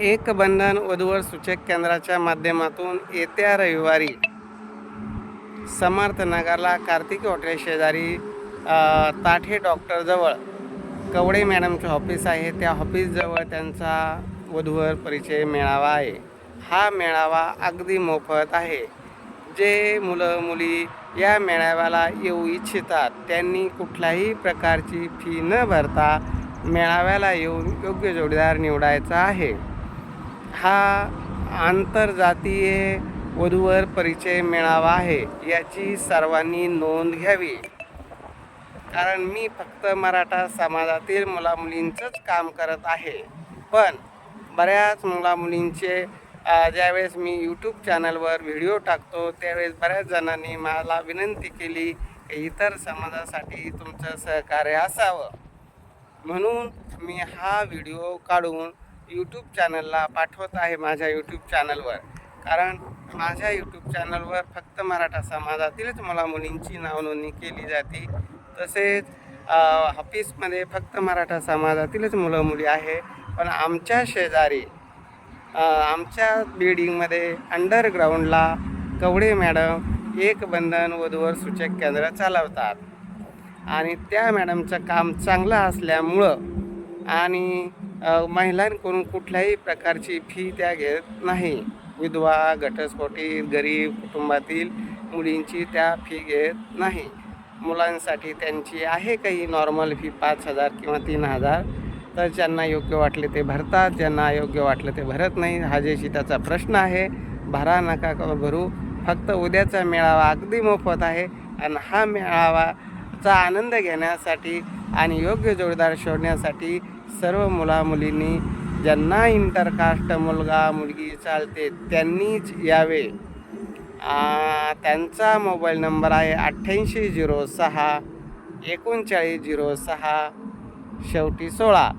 एक बंधन वधूवर सूचक केंद्राच्या माध्यमातून येत्या रविवारी समर्थ नगरला कार्तिक हॉटेल शेजारी ताठे डॉक्टरजवळ कवडे मॅडमचे ऑफिस आहे. त्या ऑफिसजवळ त्यांचा वधूवर परिचय मेळावा आहे. हा मेळावा अगदी मोफत आहे. जे मुलं मुली या मेळाव्याला येऊ इच्छितात त्यांनी कुठल्याही प्रकारची फी न भरता मेळाव्याला येऊन योग्य जोडीदार निवडायचा आहे. हा आंतरजातीय वधूवर परिचय मिळावा आहे याची सर्वांनी नोंद घ्यावी. कारण मी फक्त मराठा समाजातील मुलामुलींचंच काम करत आहे. पण बऱ्याच मुलामुलींचे ज्यावेळेस मी यूट्यूब चॅनलवर व्हिडिओ टाकतो त्यावेळेस बऱ्याच जणांनी मला विनंती केली की इतर समाजासाठी तुमचं सहकार्य असावं. म्हणून मी हा व्हिडिओ काढून यूट्यूब चॅनलला पाठवत आहे माझ्या यूट्यूब चॅनलवर कारण माझ्या यूट्यूब चॅनलवर फक्त मराठा समाजातीलच मुला मुलींची नावनोंदणी केली जाते. तसेच ऑफिसमध्ये फक्त मराठा समाजातीलच मुलं मुली आहे. पण आमच्या शेजारी आमच्या बिल्डिंगमध्ये अंडरग्राऊंडला कवडे मॅडम एक बंधन वधूवर सूचक केंद्र चालवतात. आणि त्या मॅडमचं काम चांगलं असल्यामुळं आणि महिलांकडून कुठल्याही प्रकारची फी त्या घेत नाही. विधवा घटस्फोटी गरीब कुटुंबातील मुलींची त्या फी घेत नाही. मुलांसाठी त्यांची आहे काही नॉर्मल फी पाच हजार किंवा तीन हजार? तर ज्यांना योग्य वाटले ते भरतात ज्यांना अयोग्य वाटलं ते भरत नाही. हा जेशी त्याचा प्रश्न आहे. भरा नका भरू. फक्त उद्याचा मेळावा अगदी मोफत आहे आणि हा मेळावाचा आनंद घेण्यासाठी आणि योग्य जोडदार शोधण्यासाठी सर्व मुलामुलींनी ज्यांना इंटरकास्ट मुलगा मुलगी चालते त्यांनीच यावे. त्यांचा मोबाईल नंबर आहे अठ्ठ्याऐंशी झिरो सहा एकोणचाळीस झिरो सहा शेवटी सोळा.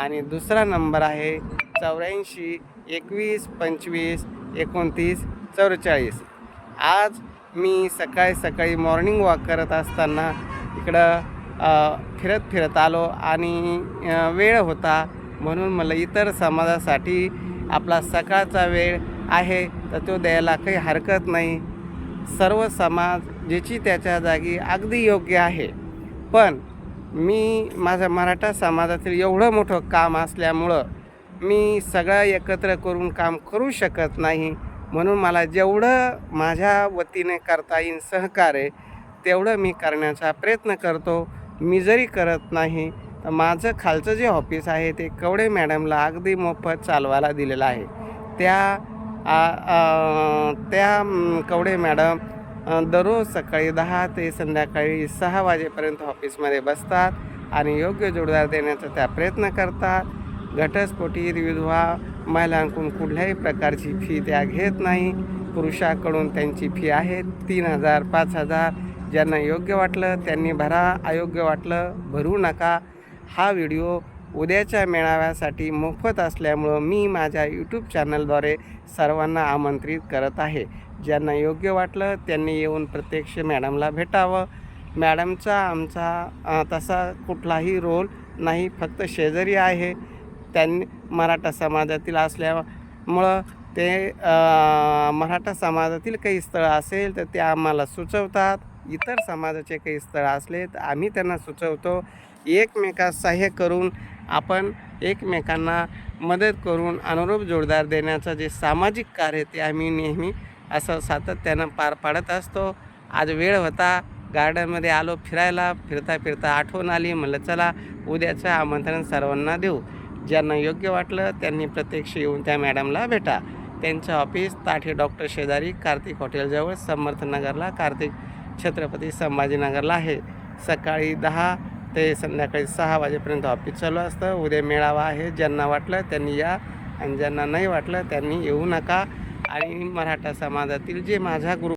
आणि दुसरा नंबर आहे चौऱ्याऐंशी एकवीस पंचवीस एकोणतीस चौवेचाळीस. आज मी सकाळी सकाळी मॉर्निंग वॉक करत असताना इकडं फिरत फिरत आलो आणि वेळ होता. म्हणून मला इतर समाजासाठी आपला सकाळचा वेळ आहे तर तो द्यायला काही हरकत नाही. सर्व समाज ज्याची त्याच्या जागी अगदी योग्य आहे. पण मी माझ्या मराठा समाजातील एवढं मोठं काम असल्यामुळं मी सगळं एकत्र करून काम करू शकत नाही. म्हणून मला जेवढं माझ्या वतीने करता येईल सहकार्य तेवढं मी करण्याचा प्रयत्न करतो. मी जरी करत नाही तर माझं खालचं जे ऑफिस आहे ते कवडे मॅडमला अगदी मोफत चालवायला दिलेलं आहे. त्या आ, आ, त्या कवडे मॅडम दररोज सकाळी दहा ते संध्याकाळी सहा वाजेपर्यंत ऑफिसमध्ये बसतात आणि योग्य जोडदार देण्याचा त्या प्रयत्न करतात. घटस्फोटी विधवा महिलांकडून कुठल्याही प्रकारची फी त्या घेत नाही. पुरुषाकडून त्यांची फी आहे तीन हजार पाच हजार. ज्यांना योग्य वाटलं त्यांनी भरा अयोग्य वाटलं भरू नका. हा व्हिडिओ उद्याच्या मेळाव्यासाठी मोफत असल्यामुळं मी माझ्या यूट्यूब चॅनलद्वारे सर्वांना आमंत्रित करत आहे. ज्यांना योग्य वाटलं त्यांनी येऊन प्रत्यक्ष मॅडमला भेटावं. मॅडमचा आमचा तसा कुठलाही रोल नाही फक्त शेजारी आहे. त्यांनी मराठा समाजातील असल्यामुळं ते मराठा समाजातील काही स्थळं असेल तर ते आम्हाला सुचवतात. इतर समाजाचे काही स्थळ असले तर आम्ही त्यांना सुचवतो. एकमेकास सहाय्य करून आपण एकमेकांना मदत करून अनुरूप जोडदार देण्याचं जे सामाजिक कार्य ते आम्ही नेहमी असं सातत्यानं पार पाडत असतो. आज वेळ होता गार्डनमध्ये आलो फिरायला. फिरता फिरता आठवण आली. म्हणलं चला उद्याचं आमंत्रण सर्वांना देऊ. ज्यांना योग्य वाटलं त्यांनी प्रत्यक्ष येऊन त्या मॅडमला भेटा. त्यांचं ऑफिस ताठे डॉक्टर शेजारी कार्तिक हॉटेलजवळ समर्थनगरला कार्तिक छत्रपती संभाजीनगरला आहे. सकाळी दहा ते संध्याकाळी सहा वाजेपर्यंत ऑफिस चालू असतं. उद्या मेळावा आहे. ज्यांना वाटलं त्यांनी या आणि ज्यांना नाही वाटलं त्यांनी येऊ नका. आणि मराठा समाजातील जे माझा ग्रुप